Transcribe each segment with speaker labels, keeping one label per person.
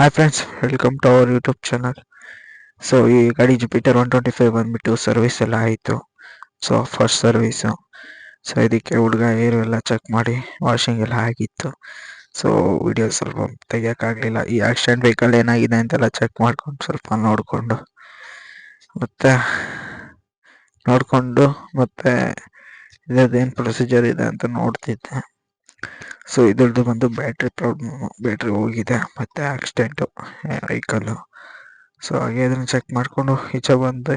Speaker 1: Hi friends welcome to our YouTube channel so ಈ ಗಾಡಿ Jupiter one twenty five ಬಂದುಬಿಟ್ಟು service ಎಲ್ಲ ಆಯಿತು. ಸೊ ಫಸ್ಟ್ ಸರ್ವಿಸು ಸೊ ಇದಕ್ಕೆ ಹುಡುಗ ಏರು ಎಲ್ಲ ಚೆಕ್ ಮಾಡಿ ವಾಷಿಂಗ್ ಎಲ್ಲ ಆಗಿತ್ತು. ಸೊ ವಿಡಿಯೋ ಸ್ವಲ್ಪ ತೆಗಿಯೋಕ್ಕಾಗಲಿಲ್ಲ. ಈ ಆಕ್ಸಿಡೆಂಟ್ ವೆಹಿಕಲ್ ಏನಾಗಿದೆ ಅಂತೆಲ್ಲ ಚೆಕ್ ಮಾಡ್ಕೊಂಡು ಸ್ವಲ್ಪ ನೋಡಿಕೊಂಡು, ಮತ್ತು ನೋಡಿಕೊಂಡು, ಮತ್ತು ಇದೇನು ಪ್ರೊಸೀಜರ್ ಇದೆ ಅಂತ ನೋಡ್ತಿದ್ದೆ. ಸೊ ಇದ್ರದ್ದು ಬಂದು ಬ್ಯಾಟ್ರಿ ಪ್ರಾಬ್ಲಮ್ ಬ್ಯಾಟ್ರಿ ಹೋಗಿದೆ, ಮತ್ತು ಆಕ್ಸಿಡೆಂಟು ವೆಹಿಕಲ್ಲು ಸೊ ಹಾಗೆ ಅದನ್ನು ಚೆಕ್ ಮಾಡಿಕೊಂಡು ಈಚೆ ಬಂದೆ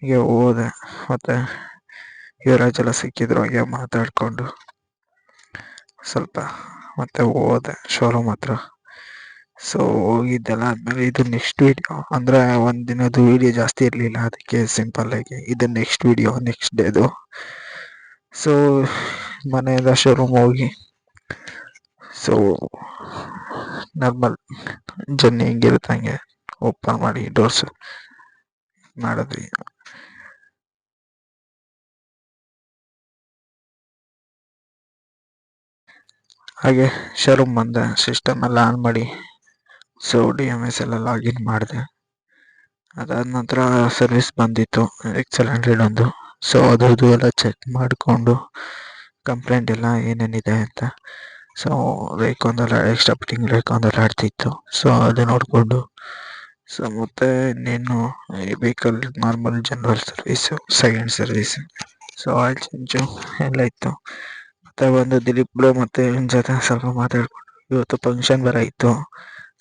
Speaker 1: ಹೀಗೆ ಹೋದೆ. ಮತ್ತು ಯುವರಾಜ್ ಎಲ್ಲ ಸಿಕ್ಕಿದ್ರು, ಹಾಗೆ ಮಾತಾಡಿಕೊಂಡು ಸ್ವಲ್ಪ ಮತ್ತೆ ಹೋದೆ ಶೋರೂಮ್ ಹತ್ರ. ಸೊ ಹೋಗಿದ್ದೆಲ್ಲ ಆದಮೇಲೆ ಇದು ನೆಕ್ಸ್ಟ್ ವೀಡಿಯೋ ಅಂದರೆ ಒಂದು ದಿನದ್ದು ವೀಡಿಯೋ ಜಾಸ್ತಿ ಇರಲಿಲ್ಲ, ಅದಕ್ಕೆ ಸಿಂಪಲ್ಲಾಗಿ ಇದು ನೆಕ್ಸ್ಟ್ ವೀಡಿಯೋ ನೆಕ್ಸ್ಟ್ ಡೇದು ಸೊ ಮನೆಯಿಂದ ಶೋರೂಮ್ ಹೋಗಿ ಸೊ ನಾರ್ಮಲ್ ಜರ್ನಿ ಹೆಂಗಿರುತ್ತೆ ಹಂಗೆ ಓಪನ್ ಮಾಡಿ ಡೋರ್ಸ್ ಮಾಡಿದ್ವಿ. ಹಾಗೆ ಶೋರೂಮ್ ಬಂದೆ ಸಿಸ್ಟಮ್ ಎಲ್ಲ ಆನ್ ಮಾಡಿ ಸೊ ಡಿ ಎಂ ಎಸ್ ಎಲ್ಲ ಲಾಗಿನ್ ಮಾಡಿದೆ. ಅದಾದ ನಂತರ ಸರ್ವಿಸ್ ಬಂದಿತ್ತು ಎಕ್ಸೆಲ್ ಹಂಡ್ರೆಡ್ ಒಂದು. ಸೊ ಅದ್ರದ್ದು ಎಲ್ಲ ಚೆಕ್ ಮಾಡಿಕೊಂಡು ಕಂಪ್ಲೇಂಟ್ ಎಲ್ಲ ಏನೇನಿದೆ ಅಂತ ಸೊ ಲೈಕ್ ಒಂದೆಲ್ಲ ಎಕ್ಸ್ಟ್ರಾ ಫಿಟ್ಟಿಂಗ್ ಲೈಕ್ ಒಂದೆಲ್ಲ ಆಡ್ತಿತ್ತು ಸೊ ಅದು ನೋಡಿಕೊಂಡು. ಸೊ ಮತ್ತೆ ಇನ್ನೇನು vehicle normal general service second service so oil change ಎಲ್ಲ ಇತ್ತು. ಮತ್ತೆ ಬಂದು ದಿಲೀಪ್ ಬ್ರೋ ಮತ್ತೆ ಇವನ ಜೊತೆ ಸ್ವಲ್ಪ ಮಾತಾಡ್ಕೊಂಡು ಇವತ್ತು ಫಂಕ್ಷನ್ ಬರ ಇತ್ತು.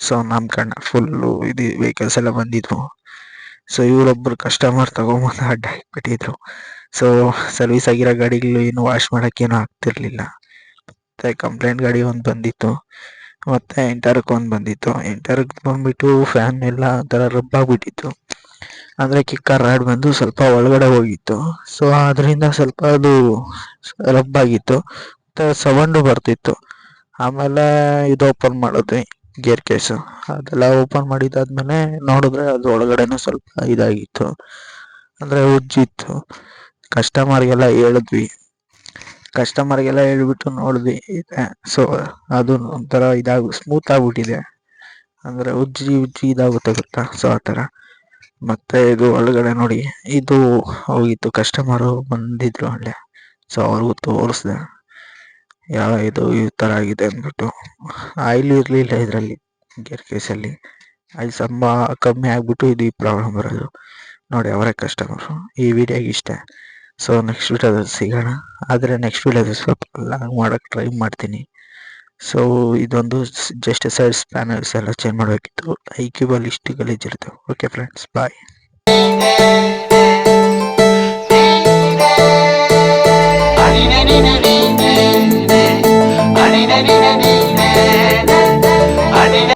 Speaker 1: ಸೊ ನಮ್ಮ ಕಣ್ಣ ಫುಲ್ಲು ಇದು ವೆಹಿಕಲ್ಸ್ ಎಲ್ಲ ಬಂದಿದ್ವು. ಸೊ ಇವರೊಬ್ಬರು ಕಸ್ಟಮರ್ ತಗೊಂಬಂದು ಅಡ್ಡ ಹಾಕಿಬಿಟ್ಟಿದ್ರು. ಸೊ ಸರ್ವಿಸ್ ಆಗಿರೋ ಗಾಡಿಗಳು ಏನು ವಾಶ್ ಮಾಡೋಕ್ಕೇನು ಆಗ್ತಿರ್ಲಿಲ್ಲ. ಮತ್ತು ಕಂಪ್ಲೇಂಟ್ ಗಾಡಿ ಒಂದು ಬಂದಿತ್ತು, ಮತ್ತೆ ಇಂಟರ್ಕ್ ಒಂದು ಬಂದಿತ್ತು. ಇಂಟರ್ಕ್ ಬಂದ್ಬಿಟ್ಟು ಫ್ಯಾನ್ ಎಲ್ಲ ಒಂಥರ ರಬ್ ಆಗ್ಬಿಟ್ಟಿತ್ತು. ಅಂದರೆ ಕಿಕ್ಕರ್ ರಾಡ್ ಬಂದು ಸ್ವಲ್ಪ ಒಳಗಡೆ ಹೋಗಿತ್ತು. ಸೊ ಅದರಿಂದ ಸ್ವಲ್ಪ ಅದು ರಬ್ ಆಗಿತ್ತು. ಮತ್ತು ಸೌಂಡು ಬರ್ತಿತ್ತು. ಆಮೇಲೆ ಇದು ಓಪನ್ ಮಾಡಿದ್ವಿ ಗೇರ್ ಕೇಸು ಅದೆಲ್ಲ ಓಪನ್ ಮಾಡಿದಾದ್ಮೇಲೆ ನೋಡಿದ್ರೆ ಅದು ಒಳಗಡೆನೂ ಸ್ವಲ್ಪ ಇದಾಗಿತ್ತು. ಅಂದರೆ ಉಜ್ಜಿತ್ತು. ಕಸ್ಟಮರ್ಗೆಲ್ಲ ಹೇಳಿದ್ವಿ. ಕಸ್ಟಮರ್ಗೆಲ್ಲ ಹೇಳ್ಬಿಟ್ಟು ನೋಡಿದ್ವಿ ಸೊ ಅದು ಒಂಥರ ಇದಾಗ ಸ್ಮೂತ್ ಆಗ್ಬಿಟ್ಟಿದೆ. ಅಂದರೆ ಉಜ್ಜಿ ಉಜ್ಜಿ ಇದಾಗುತ್ತೆ ಗೊತ್ತಾ? ಸೊ ಆ ಥರ. ಮತ್ತು ಇದು ಒಳಗಡೆ ನೋಡಿ, ಇದು ಹೋಗಿತ್ತು. ಕಸ್ಟಮರು ಬಂದಿದ್ರು ಅಲ್ಲೇ. ಸೊ ಅವ್ರಿಗೂ ತೋರಿಸ್ದೆ. ಯಾವ ಇದು ಈ ಥರ ಆಗಿದೆ ಅಂದ್ಬಿಟ್ಟು. ಆಯಿಲ್ ಇರಲಿಲ್ಲ ಇದರಲ್ಲಿ ಗೇರ್ ಕೇಸಲ್ಲಿ ಆಯಿಲ್ ತುಂಬ ಕಮ್ಮಿ ಆಗಿಬಿಟ್ಟು ಇದು ಈ ಪ್ರಾಬ್ಲಮ್ ಬರೋದು. ನೋಡಿ, ಅವರೇ ಕಸ್ಟಮರು ಈ ವಿಡಿಯೋಗೆ ಇಷ್ಟ. ಸೊ ನೆಕ್ಸ್ಟ್ ವೀಡಿಯೋದಲ್ಲಿ ಸಿಗೋಣ. ಆದರೆ ನೆಕ್ಸ್ಟ್ ವೀಡಿಯೋದಲ್ಲಿ ಸ್ವಲ್ಪ ಲಾಂಗ್ ಮಾಡೋಕ್ಕೆ ಟ್ರೈ ಮಾಡ್ತೀನಿ. ಸೊ ಇದೊಂದು ಜಸ್ಟ್ ಸೈಡ್ಸ್ ಪ್ಯಾನಲ್ಸ್ ಎಲ್ಲ ಚೇಂಜ್ ಮಾಡಬೇಕಿತ್ತು. ಐ ಕ್ಯೂಬಲ್ಲಿ ಇಷ್ಟು ಗಲೀಜಿರುತ್ತೆ ಓಕೆ ಫ್ರೆಂಡ್ಸ್ ಬಾಯ್